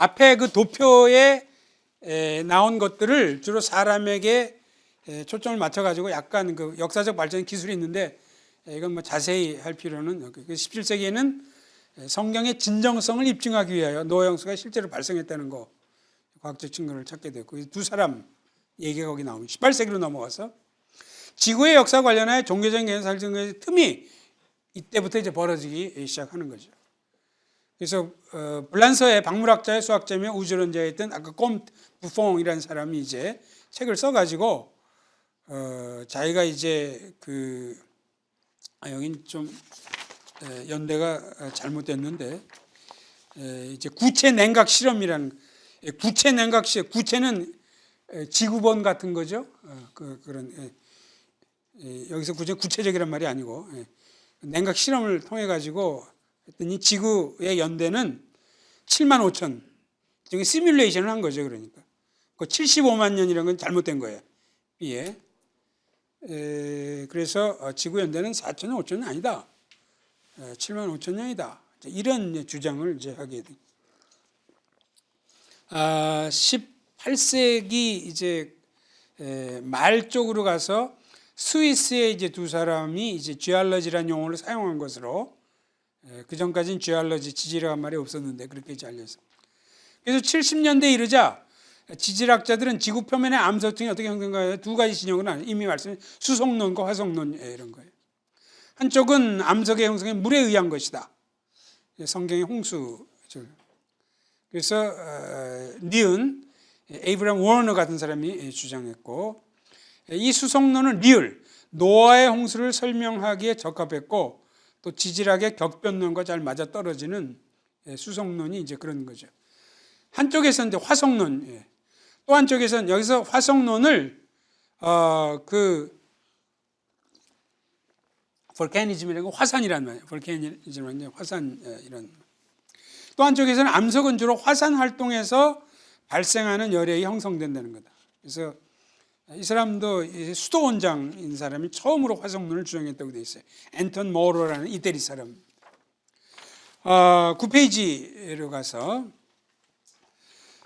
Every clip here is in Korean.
앞에 그 도표에 에, 나온 것들을 주로 사람에게 에, 초점을 맞춰가지고 약간 그 역사적 발전 기술이 있는데 에, 이건 뭐 자세히 할 필요는 없고 그 17세기에는 성경의 진정성을 입증하기 위하여 노영수가 실제로 발생했다는 거 과학적 증거를 찾게 됐고 이두 사람 얘기가 거기 나옵니다. 18세기로 넘어가서 지구의 역사 관련하여 종교적인 개념 설정의 틈이 이때부터 이제 벌어지기 시작하는 거죠. 그래서 어, 블란서의 박물학자의 수학자며 우주론자였던 아까 꼼 부퐁이라는 사람이 이제 책을 써가지고 어, 자기가 이제 그 아, 여긴 좀 에, 연대가 잘못됐는데 에, 이제 구체 냉각 실험이라는 예, 구체 냉각 실험 구체는 에, 지구본 같은 거죠. 어, 그 그런 예, 예, 여기서 구체 구체적이란 말이 아니고 예, 냉각 실험을 통해 가지고 했더니 지구의 연대는 7만 5천 지금 시뮬레이션을 한 거죠. 그러니까 그 75만 년이라는 건 잘못된 거예요. B에 에, 그래서 어, 지구 연대는 4천 년, 5천 년 아니다. 에, 7만 5천 년이다. 이런 주장을 이제 하게 돼. 아, 18세기 이제 에, 말 쪽으로 가서 스위스의 이제 두 사람이 이제 쥐알러지라는 용어를 사용한 것으로 에, 그 전까지는 쥐알러지 지질이라는 말이 없었는데 그렇게 알려서 그래서 70년대 이르자 지질학자들은 지구 표면의 암석층이 어떻게 형성되는가 두 가지 진영을 나눠 이미 말씀 수송론과 화성론 예, 이런 거예요. 한쪽은 암석의 형성이 물에 의한 것이다. 성경의 홍수 그래서 어, 니은 에이브람 워너 같은 사람이 주장했고 이 수송론은 리을 노아의 홍수를 설명하기에 적합했고 또 지질학의 격변론과 잘 맞아 떨어지는 수송론이 이제 그런 거죠. 한쪽에서는 화성론, 예. 또 한쪽에서는 여기서 화성론을 어 그 볼카니즘이라는 건 화산이란 말이에요. 볼카니즘은 화산 예, 이런. 또 한쪽에서는 암석은 주로 화산 활동에서 발생하는 열액이 형성된다는 거다. 그래서 이 사람도 수도 원장인 사람이 처음으로 화성론을 주장했다고 돼 있어요. 앤턴 모로라는 이태리 사람. 어, 9페이지로 가서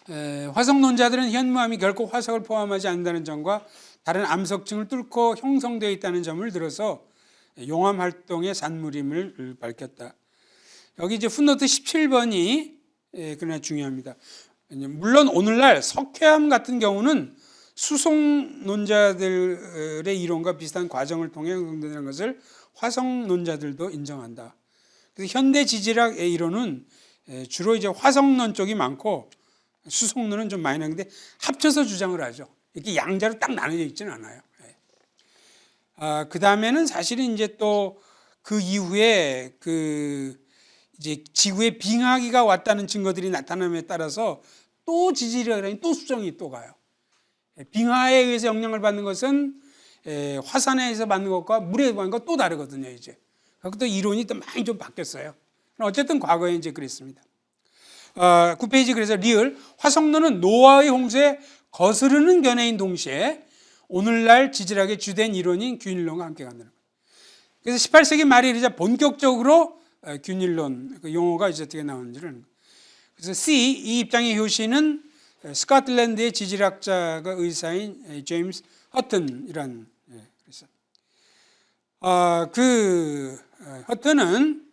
에, 화성론자들은 현무암이 결코 화석을 포함하지 않는다는 점과 다른 암석층을 뚫고 형성되어 있다는 점을 들어서 용암 활동의 산물임을 밝혔다. 여기 이제 풋노트 17번이 예, 그러나 중요합니다. 물론 오늘날 석회암 같은 경우는 수송론자들의 이론과 비슷한 과정을 통해 형성되는 것을 화성론자들도 인정한다. 그래서 현대 지질학의 이론은 예, 주로 이제 화성론 쪽이 많고 수송론은 좀 많이 나는데 합쳐서 주장을 하죠. 이렇게 양자로 딱 나눠져 있지는 않아요. 예. 아, 그 다음에는 사실은 이제 또 그 이후에 그 이제 지구에 빙하기가 왔다는 증거들이 나타남에 따라서 또 지질이라니 또 수정이 또 가요. 예, 빙하에 의해서 영향을 받는 것은 에, 화산에 의해서 받는 것과 물에 받는 것 또 다르거든요, 이제. 그것도 이론이 또 많이 좀 바뀌었어요. 어쨌든 과거에 이제 그랬습니다. 어, 9페이지 그래서 리을 화성론은 노아의 홍수에 거스르는 견해인 동시에 오늘날 지질학의 주된 이론인 균일론과 함께 간다는 거예요. 그래서 18세기 말에 이르자 본격적으로 어, 균일론 그 용어가 이제 어떻게 나오는지를 그래서 C 이 입장의 효시는 스코틀랜드의 지질학자가 의사인 제임스 허튼이란 예, 그래서 아, 그 어, 허튼은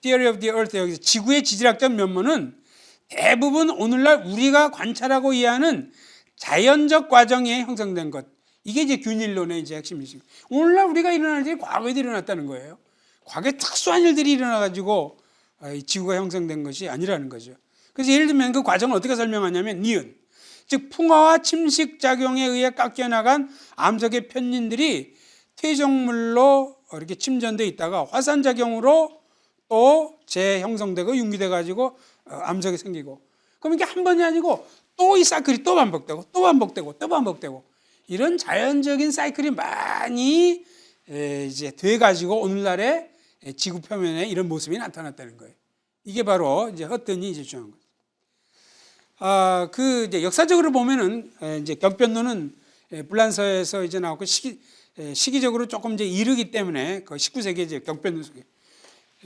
Theory of the Earth 여기서 지구의 지질학적 면모는 대부분 오늘날 우리가 관찰하고 이해하는 자연적 과정에 형성된 것. 이게 이제 균일론의 이제 핵심이죠. 오늘날 우리가 일어날 일이 과거에도 일어났다는 거예요. 과거에 특수한 일들이 일어나가지고 지구가 형성된 것이 아니라는 거죠. 그래서 예를 들면 그 과정을 어떻게 설명하냐면 니은. 즉 풍화와 침식 작용에 의해 깎여 나간 암석의 편린들이 퇴적물로 이렇게 침전돼 있다가 화산 작용으로 또 재형성되고 융기돼 가지고 암석이 생기고 그럼 이게 한 번이 아니고 또 이 사이클이 또 반복되고 또 반복되고 또 반복되고 이런 자연적인 사이클이 많이 이제 돼 가지고 오늘날의 지구 표면에 이런 모습이 나타났다는 거예요. 이게 바로 이제 이제 주장한 거예요. 아, 그 이제 역사적으로 보면은 이제 격변론은 불란서에서 이제 나왔고 시기 시기적으로 조금 이제 이르기 때문에 그 19세기 이제 격변론 속에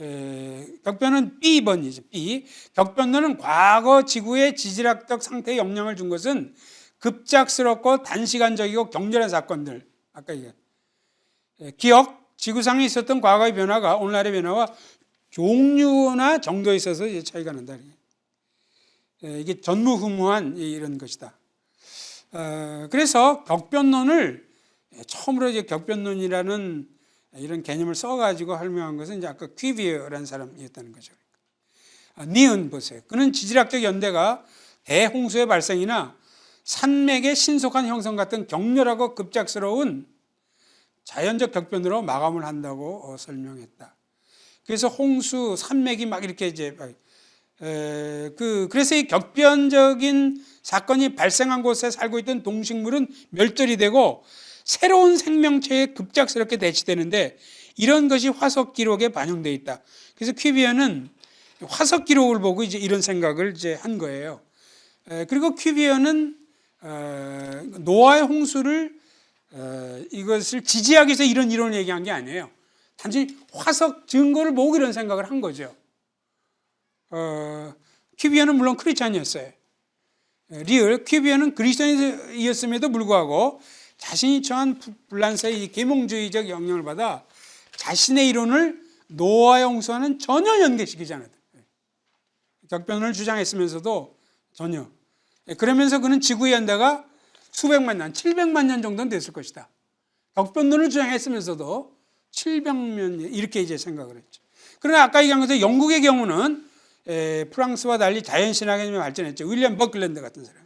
에, 격변은 B번이죠. B. 격변론은 과거 지구의 지질학적 상태에 영향을 준 것은 급작스럽고 단시간적이고 격렬한 사건들. 아까 얘기 기억, 지구상에 있었던 과거의 변화가 오늘날의 변화와 종류나 정도에 있어서 이제 차이가 난다. 에, 이게 전무후무한 이런 것이다. 어, 그래서 격변론을 처음으로 이제 격변론이라는 이런 개념을 써가지고 설명한 것은 이제 아까 퀴비어라는 사람이었다는 거죠. 아, 니은 보세요. 그는 지질학적 연대가 대홍수의 발생이나 산맥의 신속한 형성 같은 격렬하고 급작스러운 자연적 격변으로 마감을 한다고 어, 설명했다. 그래서 홍수, 산맥이 막 이렇게 이제 에, 그 그래서 이 격변적인 사건이 발생한 곳에 살고 있던 동식물은 멸절이 되고 새로운 생명체에 급작스럽게 대치되는데 이런 것이 화석 기록에 반영돼 있다. 그래서 퀴비어는 화석 기록을 보고 이제 이런 생각을 이제 한 거예요. 에, 그리고 퀴비어는 어, 노아의 홍수를 어, 이것을 지지하기 위해서 이런 이론을 얘기한 게 아니에요. 단순히 화석 증거를 보고 이런 생각을 한 거죠. 어, 퀴비어는 물론 크리스찬이었어요. 리을 퀴비어는 그리스도인이었음에도 불구하고 자신이 처한 불란서의 계몽주의적 영향을 받아 자신의 이론을 노아의 홍수와는 전혀 연계시키지 않았다. 격변을 주장했으면서도 전혀. 그러면서 그는 지구의 연대가 수백만 년, 700만 년 정도는 됐을 것이다. 격변론을 주장했으면서도 700년 이렇게 이제 생각을 했죠. 그러나 아까 얘기한 것처럼 영국의 경우는 에, 프랑스와 달리 자연 신학이 발전했죠. 윌리엄 버클랜드 같은 사람.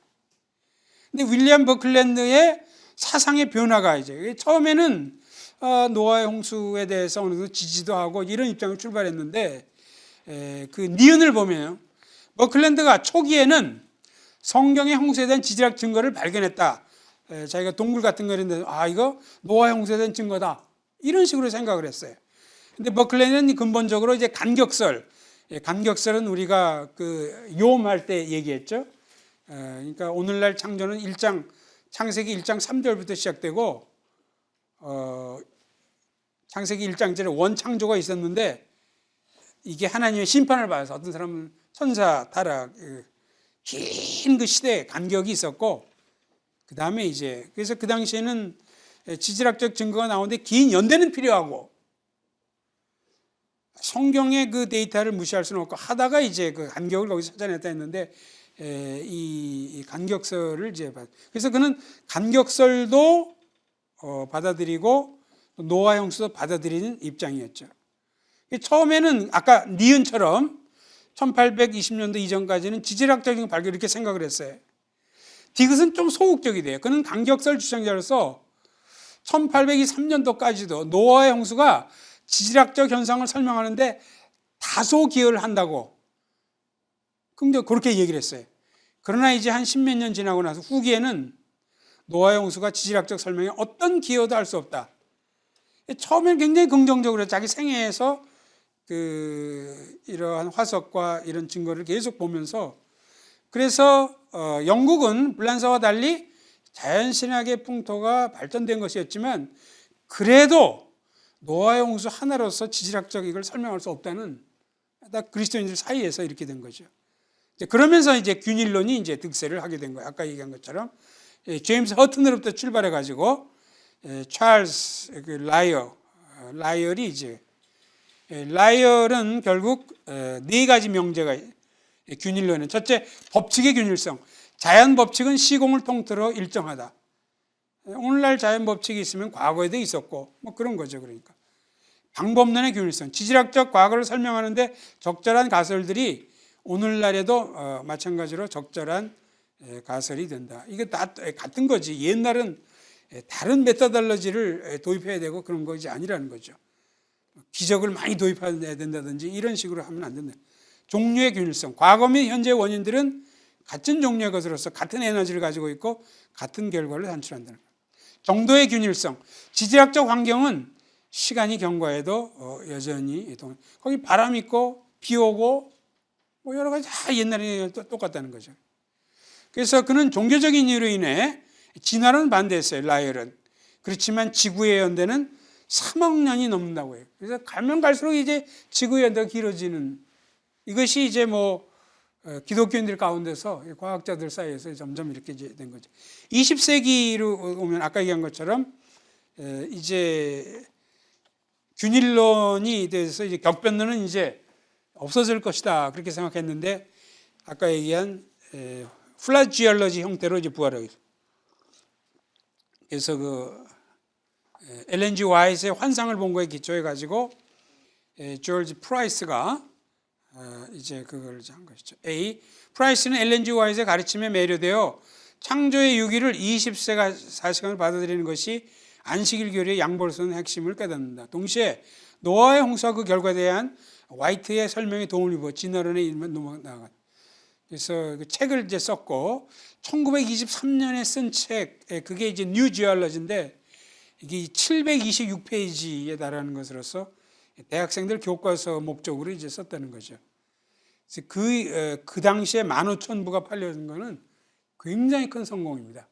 근데 윌리엄 버클랜드의 사상의 변화가 이제 처음에는 어, 노아의 홍수에 대해서 어느 정도 지지도 하고 이런 입장을 출발했는데 에, 그 니은을 보면 버클랜드가 초기에는 성경의 홍수에 대한 지질학 증거를 발견했다. 에, 자기가 동굴 같은 거였는데 아 이거 노아의 홍수에 대한 증거다. 이런 식으로 생각을 했어요. 근데 버클랜드는 근본적으로 이제 간격설, 예, 간격설은 우리가 그 요음할 때 얘기했죠. 어, 그러니까 오늘날 창조는 1장 창세기 1장 3절부터 시작되고 어, 창세기 1장 전에 원창조가 있었는데 이게 하나님의 심판을 받아서 어떤 사람은 천사 타락 긴 그 시대 간격이 있었고 그 다음에 이제 그래서 그 당시에는 지질학적 증거가 나오는데 긴 연대는 필요하고 성경의 그 데이터를 무시할 수는 없고 하다가 이제 그 간격을 거기서 찾아냈다 했는데 에, 이 간격설을 이제 받. 그래서 그는 간격설도 어, 받아들이고 노아 형수도 받아들이는 입장이었죠. 처음에는 아까 니은처럼 1820년도 이전까지는 지질학적인 발견 이렇게 생각을 했어요. 디귿은 좀 소극적이 돼요. 그는 간격설 주장자로서 1823년도까지도 노아의 홍수가 지질학적 현상을 설명하는데 다소 기여를 한다고 근데 그렇게 얘기를 했어요. 그러나 이제 한 십몇 년 지나고 나서 후기에는 노아의 홍수가 지질학적 설명에 어떤 기여도 할 수 없다. 처음엔 굉장히 긍정적으로 자기 생애에서 그 이러한 화석과 이런 증거를 계속 보면서 그래서 어 영국은 불란서와 달리 자연신학의 풍토가 발전된 것이었지만 그래도 노아의 홍수 하나로서 지질학적 이걸 설명할 수 없다는 그리스도인들 사이에서 이렇게 된 거죠. 그러면서 이제 균일론이 이제 득세를 하게 된 거예요. 아까 얘기한 것처럼 예, 제임스 허튼으로부터 출발해 가지고 예, 찰스 그 라이어 어, 라이얼이 이제 예, 라이얼은 결국 어, 네 가지 명제가 균일론은 첫째 법칙의 균일성. 자연 법칙은 시공을 통틀어 일정하다. 오늘날 자연 법칙이 있으면 과거에도 있었고 뭐 그런 거죠. 그러니까 방법론의 균일성, 지질학적 과거를 설명하는데 적절한 가설들이 오늘날에도 어, 마찬가지로 적절한 가설이 된다. 이게 다 같은 거지. 옛날은 다른 메타달러지를 도입해야 되고 그런 것이 아니라는 거죠. 기적을 많이 도입해야 된다든지 이런 식으로 하면 안 된다. 종류의 균일성. 과거 및 현재 원인들은 같은 종류의 것으로서 같은 에너지를 가지고 있고 같은 결과를 산출한다는. 정도의 균일성. 지질학적 환경은 시간이 경과해도 어, 여전히 거기 바람 있고 비 오고 뭐 여러 가지 다 옛날에 똑같다는 거죠. 그래서 그는 종교적인 이유로 인해 진화는 반대했어요. 라이얼은. 그렇지만 지구의 연대는 3억 년이 넘는다고 해요. 그래서 가면 갈수록 이제 지구의 연대가 길어지는 이것이 이제 뭐 어, 기독교인들 가운데서 과학자들 사이에서 점점 이렇게 된 거죠. 20세기로 오면 아까 얘기한 것처럼 에, 이제 균일론이 돼서 이제 격변론은 이제 없어질 것이다 그렇게 생각했는데 아까 얘기한 에, 플라지얼러지 형태로 이제 부활하고. 그래서 그 에, 엘렌지 와이트의 환상을 본 거에 기초해 가지고 에, 조지 프라이스가 어, 이제 그걸 한 것이죠. A. 프라이스는 엘렌지 와이트의 가르침에 매료되어 창조의 유기를 20세가 4시간을 받아들이는 것이 안식일 교리의 양보로서는 핵심을 깨닫는다. 동시에 노아의 홍수와 그 결과에 대한 화이트의 설명에 도움을 입어 진화론에 일면 넘어나가. 그래서 그 책을 이제 썼고 1923년에 쓴 책, 예, 그게 이제 뉴 지얼러지인데 이게 726페이지에 달하는 것으로서 대학생들 교과서 목적으로 이제 썼다는 거죠. 그, 어, 그 당시에 15,000부가 팔려진 거는 굉장히 큰 성공입니다.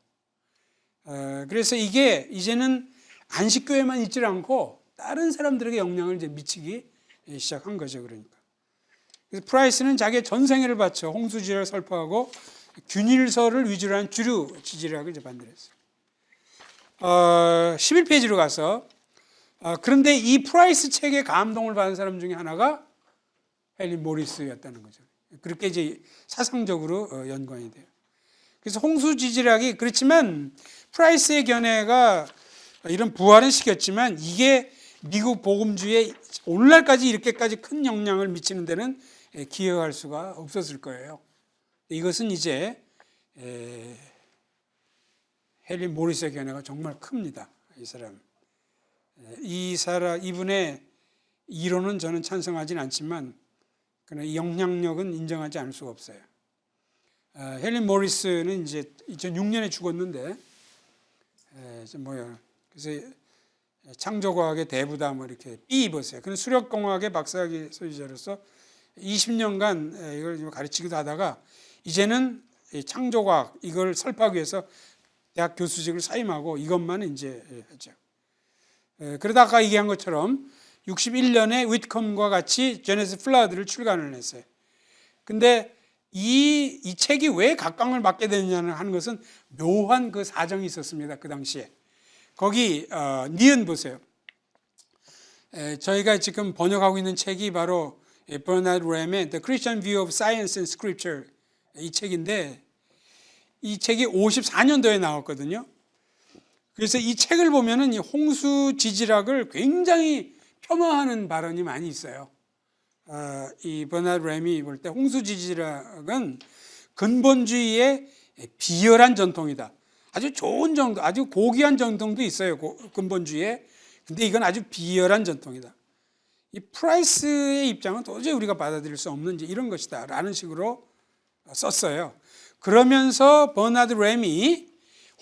어, 그래서 이게 이제는 안식교회만 있지 않고 다른 사람들에게 영향을 이제 미치기 시작한 거죠. 그러니까. 그래서 프라이스는 자기의 전생애를 바쳐 홍수지를 설파하고 균일서를 위주로 한 주류 지지락을 이제 만들었어요. 어, 11페이지로 가서 어, 그런데 이 프라이스 책에 감동을 받은 사람 중에 하나가 헨리 모리스였다는 거죠. 그렇게 이제 사상적으로 어, 연관이 돼요. 그래서 홍수 지질학이 그렇지만 프라이스의 견해가 이런 부활은 시켰지만 이게 미국 복음주의에 오늘날까지 이렇게까지 큰 영향을 미치는 데는 에, 기여할 수가 없었을 거예요. 이것은 이제 에, 헨리 모리스의 견해가 정말 큽니다. 이 사람. 에, 이 사람 이분의 이론은 저는 찬성하진 않지만 그러나 이 영향력은 인정하지 않을 수가 없어요. 어, 헬린 모리스는 이제 2006년에 죽었는데 에, 저 뭐야 그래서 창조과학의 대부다 뭐 이렇게 B 입었어요. 그는 수력공학의 박사학위 소유자로서 20년간 에, 이걸 좀 가르치기도 하다가 이제는 이 창조과학 이걸 설파하기 위해서 대학 교수직을 사임하고 이것만 이제 예, 하죠. 에, 그러다 아까 얘기한 것처럼 61년에 위트컴과 같이 제네스 플라드를 출간을 했어요. 근데 이, 이 책이 왜 각광을 받게 되느냐는 하는 것은 묘한 그 사정이 있었습니다. 그 당시에. 거기, 어, 니은 보세요. 에, 저희가 지금 번역하고 있는 책이 바로 버나드 램의 The Christian View of Science and Scripture 이 책인데 이 책이 54년도에 나왔거든요. 그래서 이 책을 보면은 이 홍수 지질학을 굉장히 폄하하는 발언이 많이 있어요. 어, 이 버나드 램이 볼 때 홍수 지질학은 근본주의의 비열한 전통이다. 아주 좋은 정도, 아주 고귀한 전통도 있어요. 고, 근본주의에. 근데 이건 아주 비열한 전통이다. 이 프라이스의 입장은 도저히 우리가 받아들일 수 없는 이제 이런 것이다. 라는 식으로 썼어요. 그러면서 버나드 램이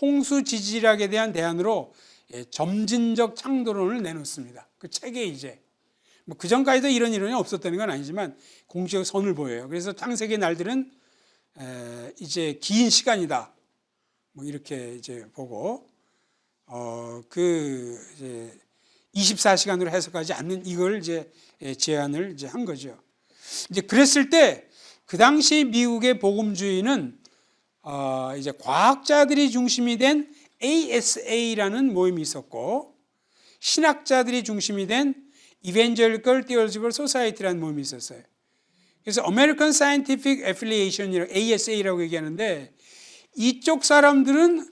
홍수 지질학에 대한 대안으로 예, 점진적 창조론을 내놓습니다. 그 책에 이제 뭐 그 전까지도 이런 이론이 없었다는 건 아니지만 공식적 선을 보여요. 그래서 창세기 날들은 에, 이제 긴 시간이다. 뭐 이렇게 이제 보고 어그 이제 24시간으로 해석하지 않는 이걸 이제 예, 제안을 이제 한 거죠. 이제 그랬을 때 그 당시 미국의 복음주의는 어 이제 과학자들이 중심이 된 ASA라는 모임이 있었고 신학자들이 중심이 된 Evangelical Theological Society라는 모임이 있었어요. 그래서 American Scientific Affiliation이라고 ASA라고 얘기하는데 이쪽 사람들은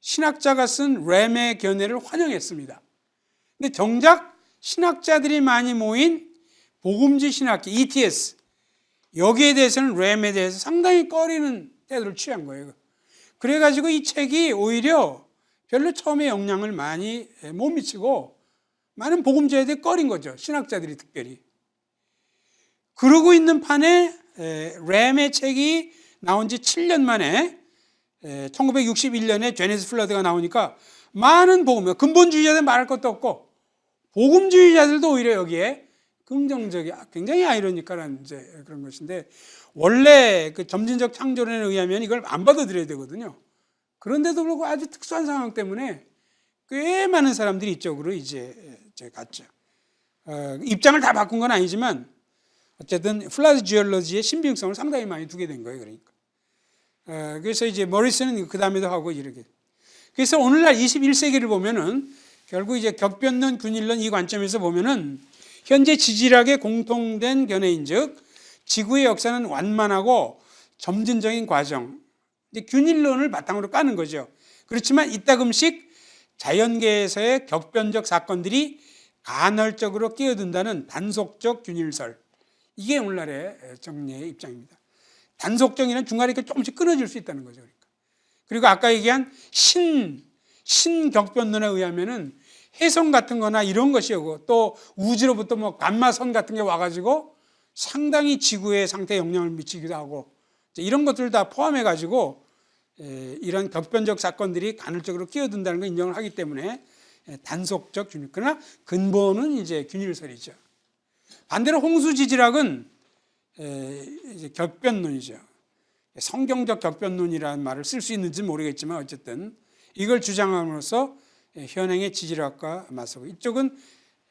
신학자가 쓴 램의 견해를 환영했습니다. 근데 정작 신학자들이 많이 모인 복음지 신학계 ETS 여기에 대해서는 램에 대해서 상당히 꺼리는 태도를 취한 거예요. 그래가지고 이 책이 오히려 별로 처음에 영향을 많이 못 미치고 많은 복음자들이 꺼린 거죠. 신학자들이 특별히. 그러고 있는 판에 램의 책이 나온 지 7년 만에 1961년에 제네스 플러드가 나오니까 많은 복음, 근본주의자들 말할 것도 없고 복음주의자들도 오히려 여기에 긍정적이 굉장히 아이러니컬한 이제 그런 것인데 원래 그 점진적 창조론에 의하면 이걸 안 받아들여야 되거든요. 그런데도 불구하고 아주 특수한 상황 때문에 꽤 많은 사람들이 이쪽으로 이제 이제 갔죠. 어, 입장을 다 바꾼 건 아니지만 어쨌든 플라드 지올로지의 신빙성을 상당히 많이 두게 된 거예요. 그러니까. 어, 그래서 이제 머리스는 그 다음에도 하고 이렇게. 그래서 오늘날 21세기를 보면은 결국 이제 격변론, 균일론 이 관점에서 보면은 현재 지질학의 공통된 견해인즉 지구의 역사는 완만하고 점진적인 과정, 이제 균일론을 바탕으로 까는 거죠. 그렇지만 이따금씩 자연계에서의 격변적 사건들이 간헐적으로 끼어든다는 단속적 균일설. 이게 오늘날의 정리의 입장입니다. 단속적이는 중간에 조금씩 끊어질 수 있다는 거죠. 그러니까. 그리고 아까 얘기한 신, 신격변론에 의하면은 해성 같은 거나 이런 것이 오고 또 우주로부터 뭐 감마선 같은 게 와가지고 상당히 지구의 상태에 영향을 미치기도 하고 이런 것들 다 포함해 가지고 이런 격변적 사건들이 간헐적으로 끼어든다는 걸 인정을 하기 때문에 에, 단속적 균일. 그러나 근본은 이제 균일설이죠. 반대로 홍수 지질학은 에, 이제 격변론이죠. 성경적 격변론이라는 말을 쓸 수 있는지 모르겠지만 어쨌든 이걸 주장함으로써 에, 현행의 지질학과 맞서고 이쪽은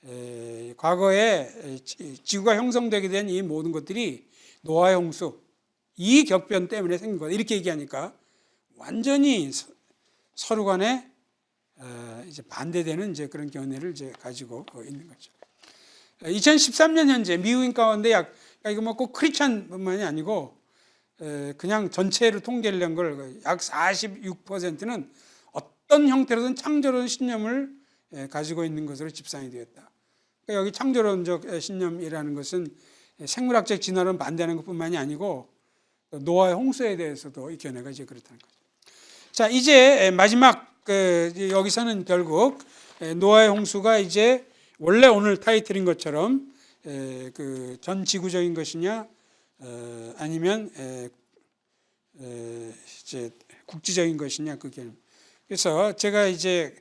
에, 과거에 지구가 형성되게 된 이 모든 것들이 노아의 홍수 이 격변 때문에 생긴 거다 이렇게 얘기하니까 완전히 서- 서로 간에 어, 이제 반대되는 이제 그런 견해를 이제 가지고 어, 있는 거죠. 2013년 현재 미국인 가운데 약 그러니까 이거 뭐꼭 크리스천뿐만이 아니고 에, 그냥 전체로 통계를 낸 걸 약 46%는 어떤 형태로든 창조론 신념을 에, 가지고 있는 것으로 집산이 되었다. 그러니까 여기 창조론적 신념이라는 것은 생물학적 진화론 반대하는 것뿐만이 아니고 또 노아의 홍수에 대해서도 이 견해가 이제 그렇다는 거죠. 자 이제 마지막 그 여기서는 결국 에, 노아의 홍수가 이제 원래 오늘 타이틀인 것처럼 그 전 지구적인 것이냐 어, 아니면 이제 국지적인 것이냐 그게 그래서 제가 이제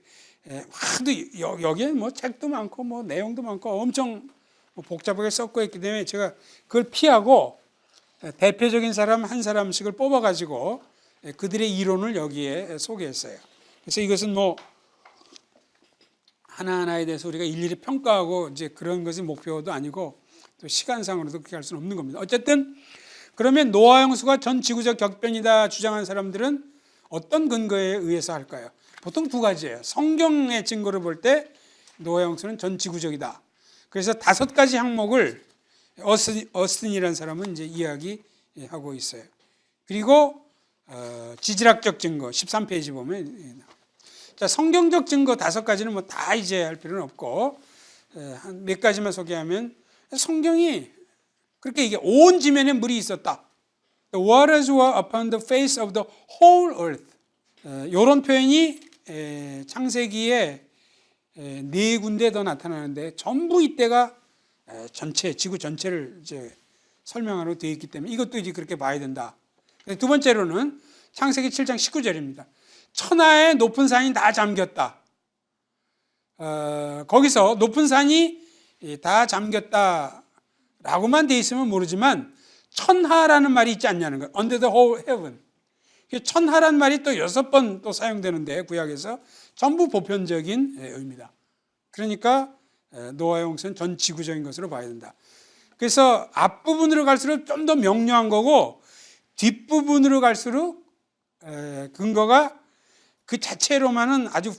에, 하도 여- 여기에 뭐 책도 많고 뭐 내용도 많고 엄청 뭐 복잡하게 섞여 있기 때문에 제가 그걸 피하고 에, 대표적인 사람 한 사람씩을 뽑아가지고 에, 그들의 이론을 여기에 소개했어요. 그래서 이것은 뭐 하나하나에 대해서 우리가 일일이 평가하고 이제 그런 것이 목표도 아니고 또 시간상으로도 그렇게 할 수는 없는 겁니다. 어쨌든 그러면 노아 형수가 전 지구적 격변이다 주장한 사람들은 어떤 근거에 의해서 할까요? 보통 두 가지예요. 성경의 증거를 볼 때 노아 형수는 전 지구적이다. 그래서 다섯 가지 항목을 어스틴, 어스틴이라는 사람은 이제 이야기하고 있어요. 그리고 어, 지질학적 증거 13페이지 보면. 자, 성경적 증거 다섯 가지는 뭐 다 이제 할 필요는 없고 한 몇 가지만 소개하면 성경이 그렇게 이게 온 지면에 물이 있었다. The waters were upon the face of the whole earth. 이런 표현이 에, 창세기에 에, 네 군데 더 나타나는데 전부 이때가 에, 전체 지구 전체를 이제 설명하러 되어 있기 때문에 이것도 이제 그렇게 봐야 된다. 두 번째로는 창세기 7장 19절입니다. 천하의 높은 산이 다 잠겼다. 어, 거기서 높은 산이 다 잠겼다라고만 돼 있으면 모르지만 천하라는 말이 있지 않냐는 거예요. Under the whole heaven. 그 천하란 말이 또 여섯 번 또 사용되는데 구약에서 전부 보편적인 예, 의미다. 그러니까 에, 노아의 홍수는 전 지구적인 것으로 봐야 된다. 그래서 앞부분으로 갈수록 좀 더 명료한 거고 뒷부분으로 갈수록 에, 근거가 그 자체로만은 아주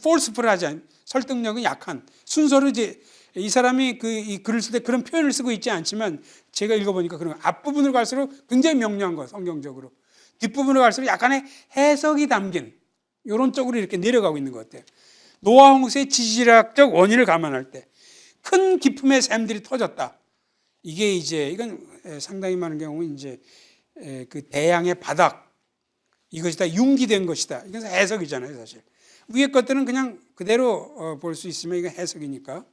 않, 설득력은 약한 순서로 이제 이 사람이 그 이 글을 쓸 때 그런 표현을 쓰고 있지 않지만 제가 읽어보니까 그런 거. 앞부분으로 갈수록 굉장히 명료한 거 성경적으로 뒷부분으로 갈수록 약간의 해석이 담긴 이런 쪽으로 이렇게 내려가고 있는 것 같아요. 노아 홍수의 지질학적 원인을 감안할 때 큰 기품의 샘들이 터졌다. 이게 이제 이건 상당히 많은 경우 이제 그 대양의 바닥 이것이 다 융기된 것이다. 이건 해석이잖아요, 사실. 위에 것들은 그냥 그대로 볼 수 있으면 이건 해석이니까.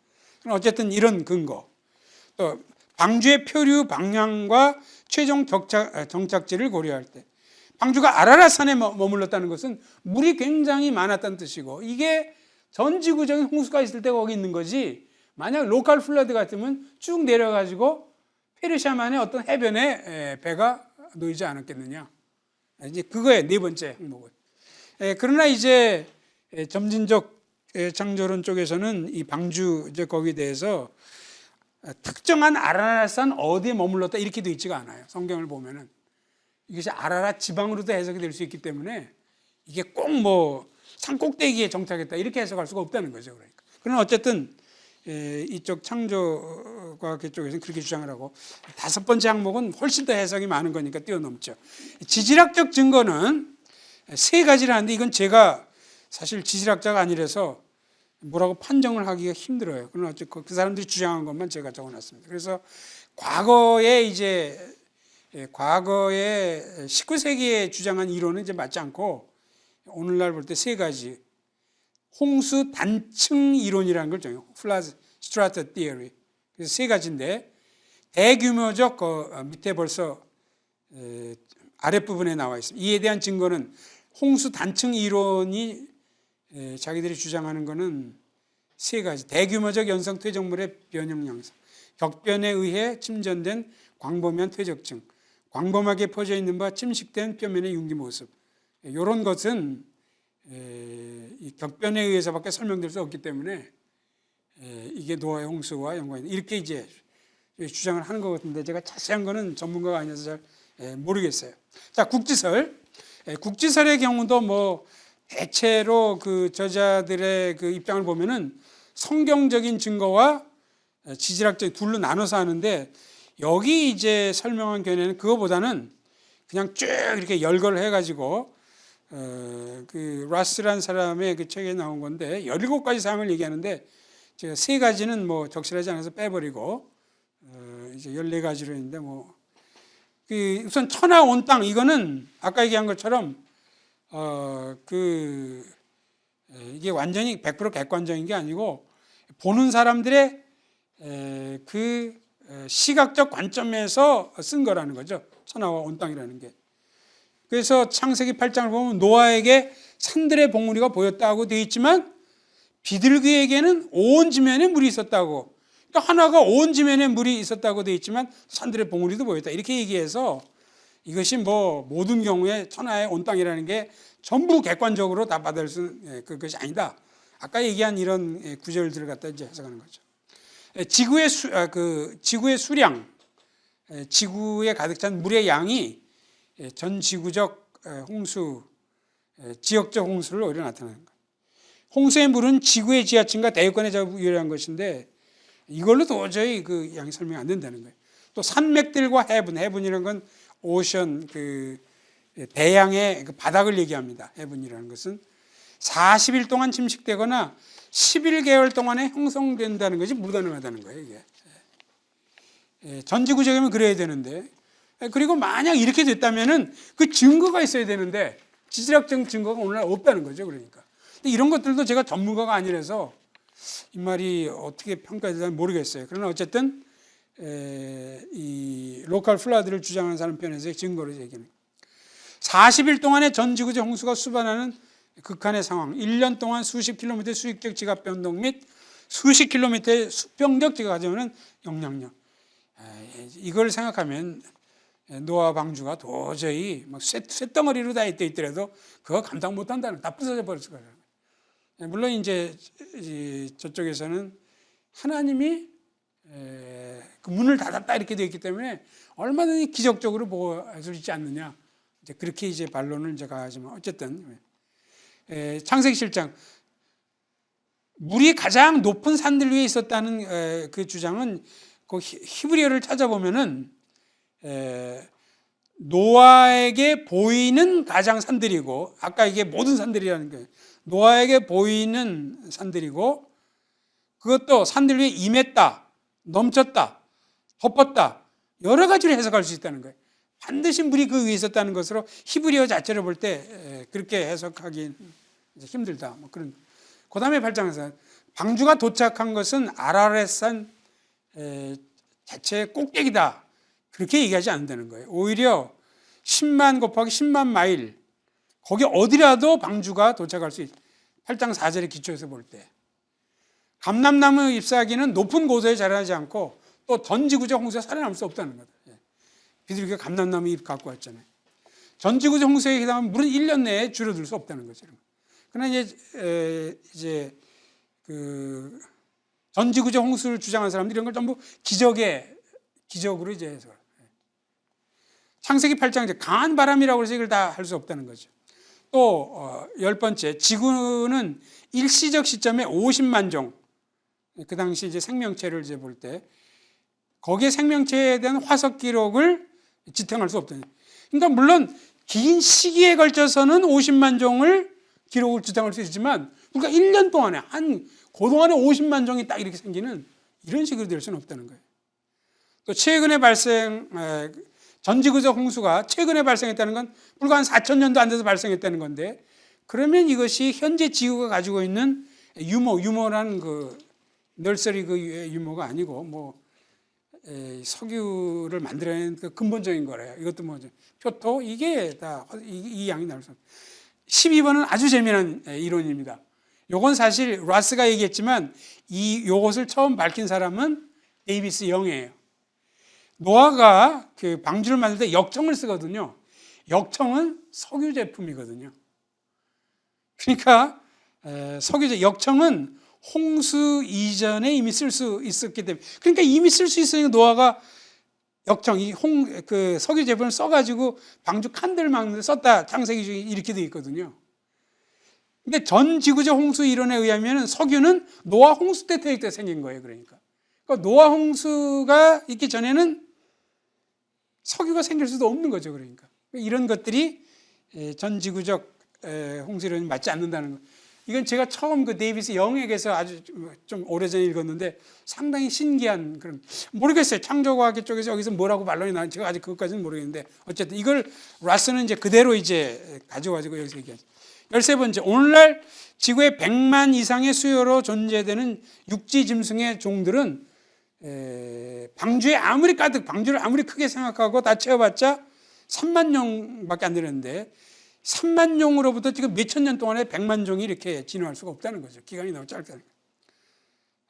어쨌든 이런 근거. 또 방주의 표류 방향과 최종 격착, 정착지를 고려할 때 방주가 아라라 산에 머물렀다는 것은 물이 굉장히 많았다는 뜻이고 이게 전 지구적인 홍수가 있을 때 거기 있는 거지 만약 로컬 플러드 같으면 쭉 내려가지고 페르시아만의 어떤 해변에 배가 놓이지 않았겠느냐. 이제 그거에 네 번째 항목은. 그러나 이제 점진적 예, 창조론 쪽에서는 이 방주 이제 거기에 대해서 특정한 아라라산 어디에 머물렀다 이렇게 돼 있지가 않아요. 성경을 보면은 이것이 아라라 지방으로도 해석이 될 수 있기 때문에 이게 꼭 뭐 산꼭대기에 정착했다 이렇게 해석할 수가 없다는 거죠. 그러니까. 그러나 어쨌든 에, 이쪽 창조과학 쪽에서는 그렇게 주장을 하고 다섯 번째 항목은 훨씬 더 해석이 많은 거니까 뛰어넘죠. 지질학적 증거는 세 가지를 하는데 이건 제가 사실 지질학자가 아니라서 뭐라고 판정을 하기가 힘들어요. 그러나 그 사람들이 주장한 것만 제가 적어놨습니다. 그래서 과거에 이제 예, 과거에 19세기에 주장한 이론은 이제 맞지 않고 오늘날 볼 때 세 가지 홍수 단층 이론이라는 걸 정해요. 플라즈 스트라타 티어리. 그래서 세 가지인데 대규모적 그 밑에 벌써 에, 아랫부분에 나와 있습니다. 이에 대한 증거는 홍수 단층 이론이 에, 자기들이 주장하는 것은 세 가지. 대규모적 연성 퇴적물의 변형 양상, 격변에 의해 침전된 광범위한 퇴적층, 광범하게 퍼져 있는 바 침식된 표면의 융기 모습. 이런 것은 에, 이 격변에 의해서밖에 설명될 수 없기 때문에 에, 이게 노아의 홍수와 연관이. 이렇게 이제 주장을 하는 것 같은데 제가 자세한 거는 전문가가 아니어서 잘 에, 모르겠어요. 자, 국지설. 에, 국지설의 경우도 뭐 대체로 그 저자들의 그 입장을 보면은 성경적인 증거와 지질학적 둘로 나눠서 하는데 여기 이제 설명한 견해는 그거보다는 그냥 쭉 이렇게 열거를 해가지고 어, 그 라스란 사람의 그 책에 나온 건데 17가지 사항을 얘기하는데 제가 세 가지는 뭐 적실하지 않아서 빼버리고 어, 이제 14가지로 했는데 뭐 그 우선 천하 온 땅 이거는 아까 얘기한 것처럼 어, 그 에, 이게 완전히 100% 객관적인 게 아니고 보는 사람들의 에, 그 에, 시각적 관점에서 쓴 거라는 거죠. 천하와 온 땅이라는 게. 그래서 창세기 8장을 보면 노아에게 산들의 봉우리가 보였다고 되어 있지만 비둘기에게는 온 지면에 물이 있었다고. 그러니까 하나가 온 지면에 물이 있었다고 되어 있지만 산들의 봉우리도 보였다. 이렇게 얘기해서 이것이 뭐 모든 경우에 천하의 온 땅이라는 게 전부 객관적으로 다 받을 수 예, 그것이 아니다. 아까 얘기한 이런 예, 구절들을 갖다 이제 해석하는 거죠. 예, 지구의 수, 아, 그 지구의 수량, 지구에 가득 찬 물의 양이 전 지구적 홍수, 지역적 홍수를 오히려 나타내는 거예요. 홍수의 물은 지구의 지하층과 대유권에 유리한 것인데 이걸로 도저히 그 양이 설명이 안 된다는 거예요. 또 산맥들과 해분, 해분이라는 건 오션 그 대양의 그 바닥을 얘기합니다. 해분이라는 것은 40일 동안 침식되거나 11개월 동안에 형성된다는 것이 불가능하다는 거예요. 이게 전지구적이면 그래야 되는데 그리고 만약 이렇게 됐다면은 그 증거가 있어야 되는데 지질학적 증거가 오늘날 없다는 거죠. 그러니까 근데 이런 것들도 제가 전문가가 아니라서 이 말이 어떻게 평가될지 모르겠어요. 그러나 어쨌든 에, 이 로컬 플라드를 주장하는 사람 편에서의 증거를 얘기는 40일 동안의 전 지구적 홍수가 수반하는 극한의 상황, 1년 동안 수십 킬로미터 수익적 지각 변동 및 수십 킬로미터의 수평적 지각 가져오는 영향력. 이걸 생각하면 노아 방주가 도저히 막 쇳덩어리로 다 있다 있더라도 그거 감당 못 한다는 다 부서져 버렸을 거예요. 물론 이제 저쪽에서는 하나님이 그 문을 닫았다 이렇게 되어 있기 때문에 얼마든지 기적적으로 보호할 수 있지 않느냐. 이제 그렇게 이제 반론을 제가 하지만 어쨌든 창세기 7장 물이 가장 높은 산들 위에 있었다는 그 주장은 그 히브리어를 찾아보면은 노아에게 보이는 가장 산들이고 아까 이게 모든 산들이라는 거예요. 노아에게 보이는 산들이고 그것도 산들 위에 임했다, 넘쳤다, 덮었다 여러 가지로 해석할 수 있다는 거예요. 반드시 물이 그 위에 있었다는 것으로 히브리어 자체를 볼 때 그렇게 해석하기 힘들다. 뭐 그런. 그 다음에 8장에서 방주가 도착한 것은 아라렛산 자체의 꼭대기다. 그렇게 얘기하지 않는다는 거예요. 오히려 10만 곱하기 10만 마일 거기 어디라도 방주가 도착할 수 있. 8장 4절의 기초에서 볼 때. 감람나무 잎사귀는 높은 곳에 자라지 않고 또 던지구적 홍수에 살아남을 수 없다는 거다. 비둘기가 감람나무 잎 갖고 왔잖아요. 전지구적 홍수에 해당하면 물은 1년 내에 줄어들 수 없다는 거죠. 그러나 이제, 에, 이제 그 전지구조 홍수를 주장한 사람들 이런 걸 전부 기적의 기적으로 이제 해서 창세기 8장 이제 강한 바람이라고 해서 이걸 다 할 수 없다는 거죠. 또 어, 열 번째 지구는 일시적 시점에 50만 종. 그 당시 이제 생명체를 이제 볼 때 거기에 생명체에 대한 화석 기록을 지탱할 수 없다는. 그러니까 물론 긴 시기에 걸쳐서는 50만 종을 기록을 지탱할 수 있지만 그러니까 1년 동안에 한 그동안에 50만 종이 딱 이렇게 생기는 이런 식으로 될 수는 없다는 거예요. 또 최근에 발생 에, 전지구적 홍수가 최근에 발생했다는 건 불과 한 4천 년도 안 돼서 발생했다는 건데 그러면 이것이 현재 지구가 가지고 있는 유모 유모라는 그 널서리 그 유모가 아니고 뭐 에, 석유를 만들어낸 그 근본적인 거래요. 이것도 뭐 표토 이게 다 이 양이 나올 수. 12번은 아주 재미난 에, 이론입니다. 요건 사실 라스가 얘기했지만 이 요것을 처음 밝힌 사람은 데이비스 영이에요. 노아가 그 방주를 만들 때 역청을 쓰거든요. 역청은 석유 제품이거든요. 그러니까 에, 석유 역청은 홍수 이전에 이미 쓸 수 있었기 때문에 그러니까 이미 쓸 수 있으니까 노아가 역청 이 홍 그 석유 제품을 써가지고 방주 칸들 막는데 썼다 창세기 중에 이렇게 돼 있거든요. 근데 전 지구적 홍수 이론에 의하면 석유는 노아 홍수 때때 생긴 거예요. 그러니까. 그러니까 노아 홍수가 있기 전에는 석유가 생길 수도 없는 거죠. 그러니까 이런 것들이 전 지구적 홍수 이론이 맞지 않는다는 거. 이건 제가 처음 그 데이비스 영에게서 아주 좀 오래전에 읽었는데 상당히 신기한 그런 모르겠어요. 창조과학 쪽에서 여기서 뭐라고 반론이 나는지 제가 아직 그것까지는 모르겠는데 어쨌든 이걸 라스는 이제 그대로 이제 가져가지고 여기서 얘기하죠. 열세 번째 오늘날 지구의 100만 이상의 수요로 존재되는 육지 짐승의 종들은 에, 방주에 아무리 가득 방주를 아무리 크게 생각하고 다 채워봤자 3만 종밖에 안 되는데 3만 종으로부터 지금 몇천 년 동안에 100만 종이 이렇게 진화할 수가 없다는 거죠. 기간이 너무 짧다는 거예요.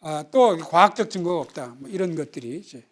아, 또 과학적 증거가 없다. 뭐 이런 것들이 이제